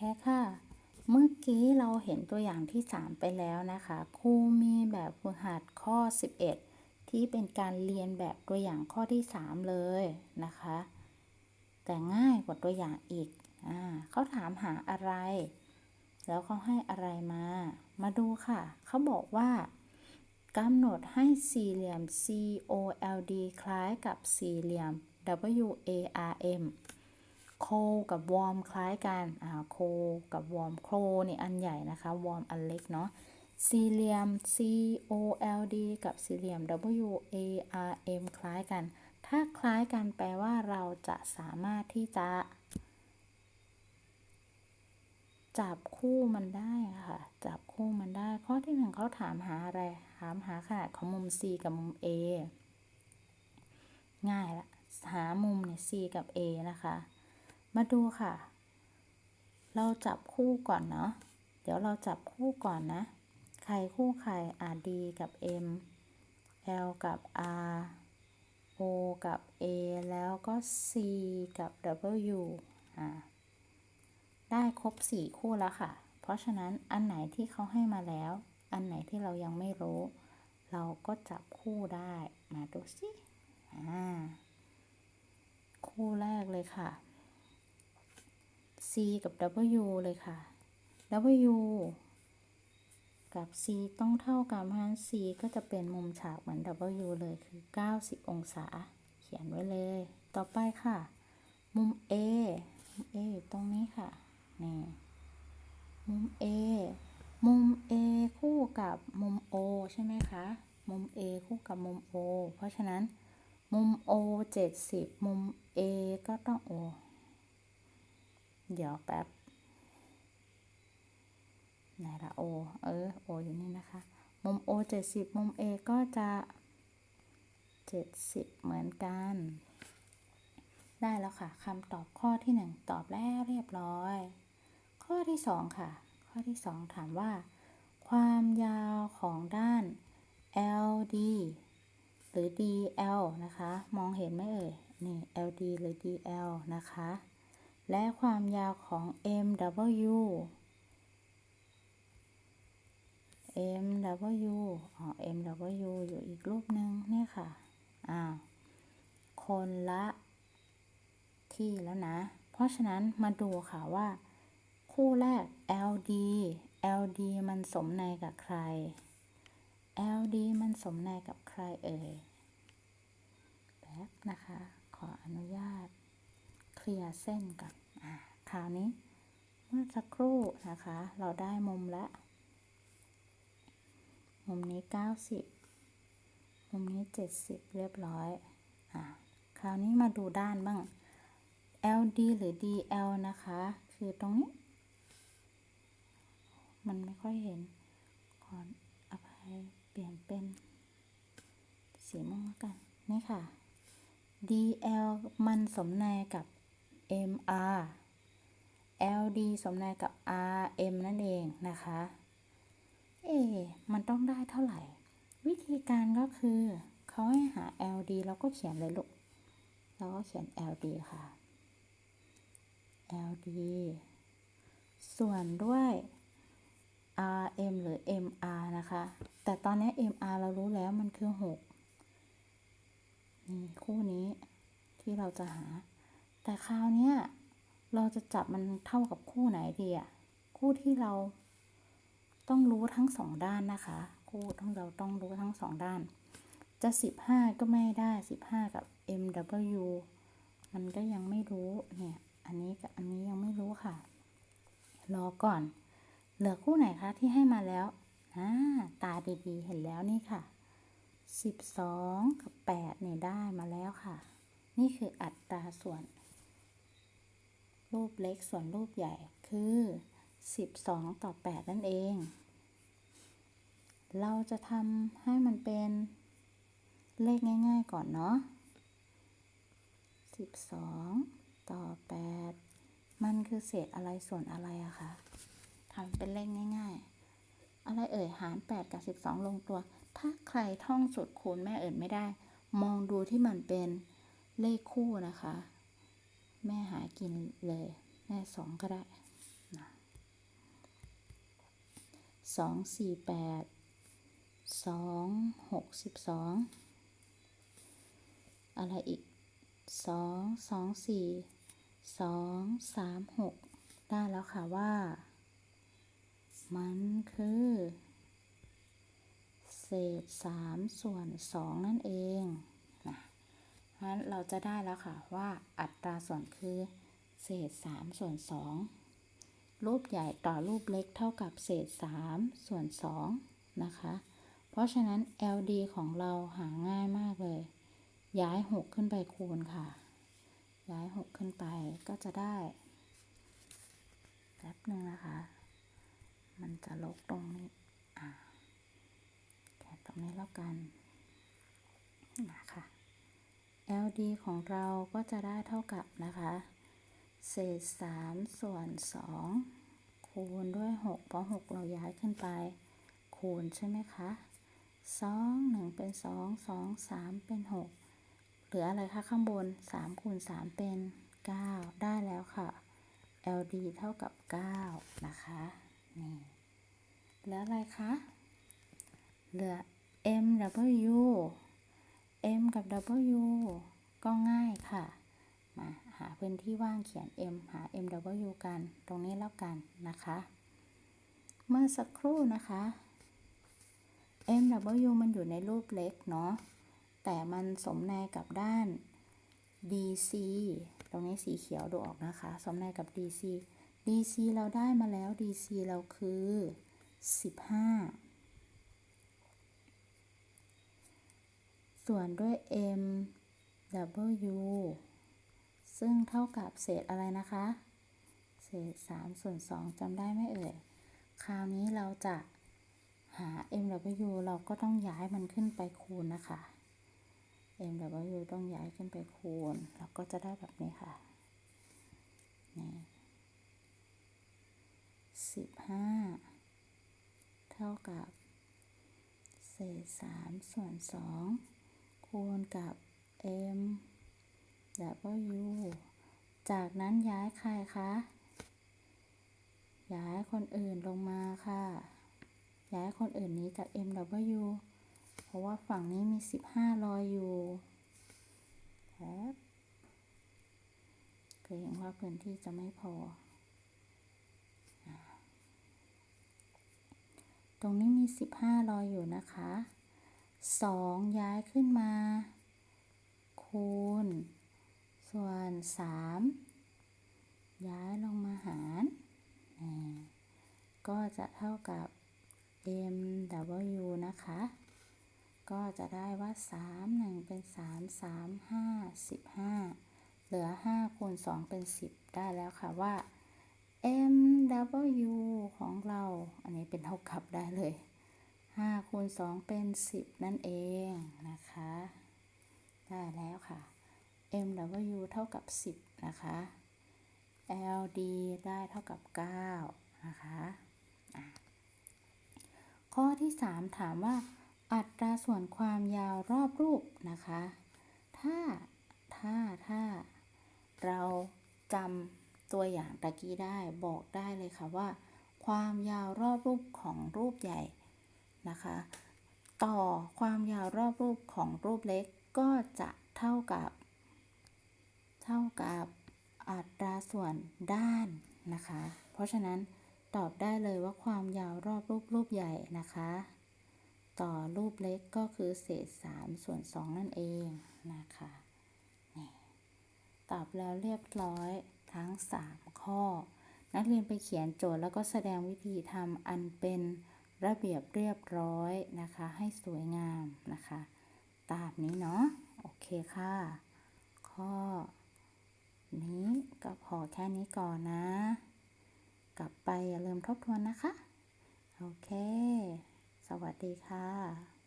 เคค่ะ เมื่อกี้เราเห็นตัวอย่างที่ 3 ไปแล้วนะคะ ครูมีแบบฝึกหัดข้อ 11 ที่เป็นการเรียนแบบตัวอย่างข้อที่ 3 เลยนะคะ แต่ง่ายกว่าตัวอย่างอีกอ่าเขาถามหาอะไร แล้วเขาให้อะไรมา มาดูค่ะ เขาบอกว่ากำหนดให้สี่เหลี่ยม COLD คล้ายกับสี่เหลี่ยม WARM โคกับวอร์มคล้ายกันอ่าโคกับวอร์มโคนี่อันใหญ่นะคะวอร์มอันเล็กเนาะสี่เลียม COLD กับสี่เลียม WARM คล้ายกัน ถ้าคล้ายกันแปลว่าเราจะสามารถที่จะ จับคู่มันได้ค่ะ จับคู่มันได้ ข้อที่หนึ่งเขาถามหาอะไร ถามหาขนาดของมุม C กับมุม A ง่ายละ หามุมเนี่ย C กับ A นะคะ มาดูค่ะ เราจับคู่ก่อนเนาะ เดี๋ยวเราจับคู่ก่อนนะ ใครคู่ใคร R D กับ M L กับ R O กับ A แล้วก็ C กับ W อ่าได้ครบ 4 คู่แล้วค่ะ เพราะฉะนั้นอันไหนที่เขาให้มาแล้ว อันไหนที่เรายังไม่รู้ เราก็จับคู่ได้ มาดูสิ อ่า คู่แรกเลยค่ะ กับ W เลยค่ะ W กับ C ต้องเท่ากันเพราะฉะนั้น C ก็จะเป็นมุมฉากเหมือน W เลยคือ 90 องศา เขียนไว้เลย ต่อไปค่ะ มุม A มุม A อยู่ตรงนี้ค่ะ นี่ มุม A มุม A คู่กับมุม O ใช่ไหมคะ มุม A คู่กับมุม O เพราะฉะนั้น มุม O 70 มุม A ก็ต้อง O เดี๋ยวแป๊บไหนละ O เออ O ออยู่นี่นะคะ มุม O 70มุม A ก็จะ70เหมือนกัน ได้แล้วค่ะคำตอบข้อที่1ตอบแล้วเรียบร้อย ข้อที่2ค่ะ ข้อที่2ถามว่า ความยาวของด้าน LD หรือ DL นะคะ มองเห็นไหมเอ่ย นี่ LD หรือ DL นะคะ และความยาวของ MW MW อ๋อ MW อยู่อีกรูปหนึ่งเนี่ยค่ะอ่าคนละที่แล้วนะ เพราะฉะนั้นมาดูค่ะว่า คู่แรก LD LD มันสมในกับใคร LD มันสมในกับใครเอ่ย แป๊บนะคะ ขออนุญาต ลียร์เส้นก่อนคราวนี้เมื่อสักครู่นะคะ เราได้มุมละ มุมนี้ 90 มุมนี้ 70 เรียบร้อยอ่าคราวนี้มาดูด้านบ้าง LD หรือ DL นะคะ คือตรงนี้ มันไม่ค่อยเห็น ขออภัยเปลี่ยนเป็น สีม่วงกัน นี่ค่ะ DL มันสมในกับ MR LD สมในกับ RM นั่นเองนะคะ เอ มันต้องได้เท่าไหร่ วิธีการก็คือเขาให้หา LD เราก็เขียนเลยลูกเราก็เขียน LD ค่ะ LD ส่วนด้วย RM หรือ MR นะคะ แต่ตอนนี้ MR เรารู้แล้วมันคือ 6 นี่ คู่นี้ที่เราจะหา แต่คราวนี้เราจะจับมันเท่ากับคู่ไหนดีอะคู่ที่เราต้องรู้ทั้งสองด้านนะคะ คู่ต้องเราต้องรู้ทั้งสองด้าน จะ 15 ก็ไม่ได้ 15 กับ MW มันก็ยังไม่รู้เนี่ย อันนี้กับอันนี้ยังไม่รู้ค่ะ รอก่อน เหลือคู่ไหนคะที่ให้มาแล้วอ่าตาดีๆ เห็นแล้วนี่ค่ะ 12 กับ 8เนี่ยได้มาแล้วค่ะ นี่คืออัตราส่วน รูปเล็กส่วนรูปใหญ่คือ 12 ต่อ 8 นั่นเอง เราจะทำให้มันเป็นเลขง่าย ๆ ก่อนเนาะ 12 ต่อ 8 มันคือเศษอะไรส่วนอะไรอะคะทำเป็นเลขง่าย ๆ อะไรเอ่ยหาร 8 กับ 12 ลงตัว ถ้าใครท่องสูตรคูณแม่เอิญไม่ได้ มองดูที่มันเป็นเลขคู่นะคะ แม่หากินเลย แม่สองก็ได้นะสองสี่แปดสองหกสิบสองอะไรอีกสองสองสี่สองสามหกได้แล้วค่ะว่า มันคือ เศษสามส่วนสองนั่นเองนะเพราะฉะ นั้นเราจะได้แล้วค่ะว่าอัตราส่วนคือเศษสามส่วนสองรูปใหญ่ต่อรูปเล็กเท่ากับเศษสามส่วนสองนะคะ เพราะฉะนั้น LD ของเราหาง่ายมากเลย ย้าย 6 ขึ้นไปคูณค่ะ ย้าย 6 ขึ้นไปก็จะได้แป๊บนึงนะคะ มันจะลกตรงนี้ อ่าแค่ตรงนี้แล้วกันนะคะ LD ของเราก็จะได้เท่ากับนะคะ เศษ 3 ส่วน 2 คูณด้วย 6 เพราะ 6 เราย้ายขึ้นไป คูณใช่ไหมคะ2 1 เป็น 2 2 3 เป็น 6 เหลืออะไรคะข้างบน 3 คูณ 3 เป็น 9 ได้แล้วค่ะ LD เท่ากับ 9 นะคะ นี่ เหลืออะไรคะ เหลือ MW M กับ W ก็ง่ายค่ะ มาหาพื้นที่ว่างเขียน M หา MW กันตรงนี้แล้วกันนะคะ เมื่อสักครู่นะคะ MW มันอยู่ในรูปเล็กเนาะ แต่มันสมในกับด้าน DC ตรงนี้สีเขียวดูออกนะคะ สมในกับ DC DC เราได้มาแล้ว DC เราคือ 15 ส่วนด้วย M W ซึ่งเท่ากับเศษอะไรนะคะ เศษ 3 ส่วน 2จำได้ไหมเอ่ย คราวนี้เราจะหา MW เราก็ต้องย้ายมันขึ้นไปคูณนะคะ MW ต้องย้ายขึ้นไปคูณ เราก็จะได้แบบนี้ค่ะ นี่สิบห้าเท่ากับ เศษสามส่วนสอง คูณกับ m w จากนั้นย้ายใครคะ ย้ายคนอื่นลงมาค่ะ ย้ายคนอื่นนี้จาก m w เพราะว่าฝั่งนี้มี 15 รอยอยู่แป๊บเกรงว่าพื้นที่จะไม่พอ ตรงนี้มี 15 รอยอยู่นะคะ 2ย้ายขึ้นมา คูณ ส่วน3ย้ายลงมาหารก็จะเท่ากับ mw นะคะ ก็จะได้ว่า 3 1 เป็น 3 3 5 15 เหลือ 5 คูณ 2 เป็น 10 ได้แล้วค่ะว่า mw ของเรา อันนี้เป็นเท่ากับได้เลย 5คูณ2เป็น 10 นั่นเองนะคะ ได้แล้วค่ะ mw เท่ากับ 10 นะคะ ld ได้เท่ากับ 9 นะคะข้อที่ 3 ถามว่า อัตราส่วนความยาวรอบรูปนะคะ ถ้า ถ้า ถ้า เราจำตัวอย่างตะกี้ได้บอกได้เลยค่ะว่า ความยาวรอบรูปของรูปใหญ่ นะคะ ต่อความยาวรอบรูปของรูปเล็กก็จะเท่ากับ เท่ากับอัตราส่วนด้านนะคะ เพราะฉะนั้นตอบได้เลยว่าความยาวรอบรูปรูปใหญ่นะคะ ต่อรูปเล็กก็คือเศษ 3 ส่วน 2 นั่นเองนะคะนี่ตอบแล้วเรียบร้อยทั้ง 3 ข้อ นักเรียนไปเขียนโจทย์แล้วก็แสดงวิธีทำอันเป็น ระเบียบเรียบร้อยนะคะ ให้สวยงามนะคะ ตามนี้เนาะโอเคค่ะ ข้อ นี้ก็พอแค่นี้ก่อนนะ กลับไปอย่าลืมทบทวนนะคะ โอเค สวัสดีค่ะ